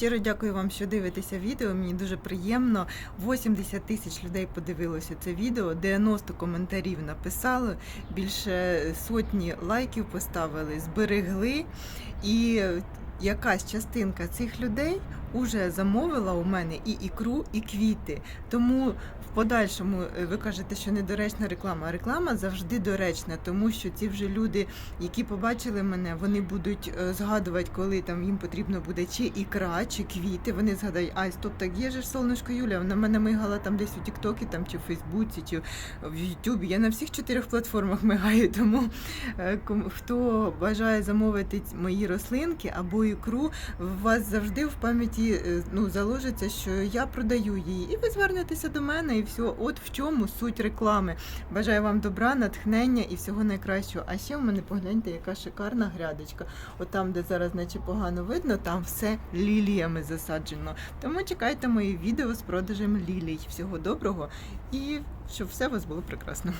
Щиро дякую вам, що дивитеся відео. Мені дуже приємно. 80 тисяч людей подивилося це відео, 90 коментарів написали, більше сотні лайків поставили, зберегли. І якась частинка цих людей уже замовила у мене і ікру, і квіти. Тому в подальшому е, ви кажете, що недоречна реклама. Реклама завжди доречна, тому що ці вже люди, які побачили мене, вони будуть е, згадувати, коли там їм потрібно буде чи ікра, чи квіти. Вони згадають, ай, стоп, так є ж сонечко Юля. Вона мене мигала там десь у Тіктокі, там чи в Фейсбуці, чи в Ютубі. Я на всіх чотирьох платформах мигаю. Тому е, хто бажає замовити мої рослинки або ікру, у вас завжди в пам'яті е, ну, заложиться, що я продаю її. І ви звернетеся до мене, і все. От в чому суть реклами. Бажаю вам добра, натхнення і всього найкращого. А ще в мене погляньте, яка шикарна грядочка. От там, де зараз наче погано видно, там все ліліями засаджено. Тому чекайте мої відео з продажем лілій. Всього доброго і щоб все у вас було прекрасно.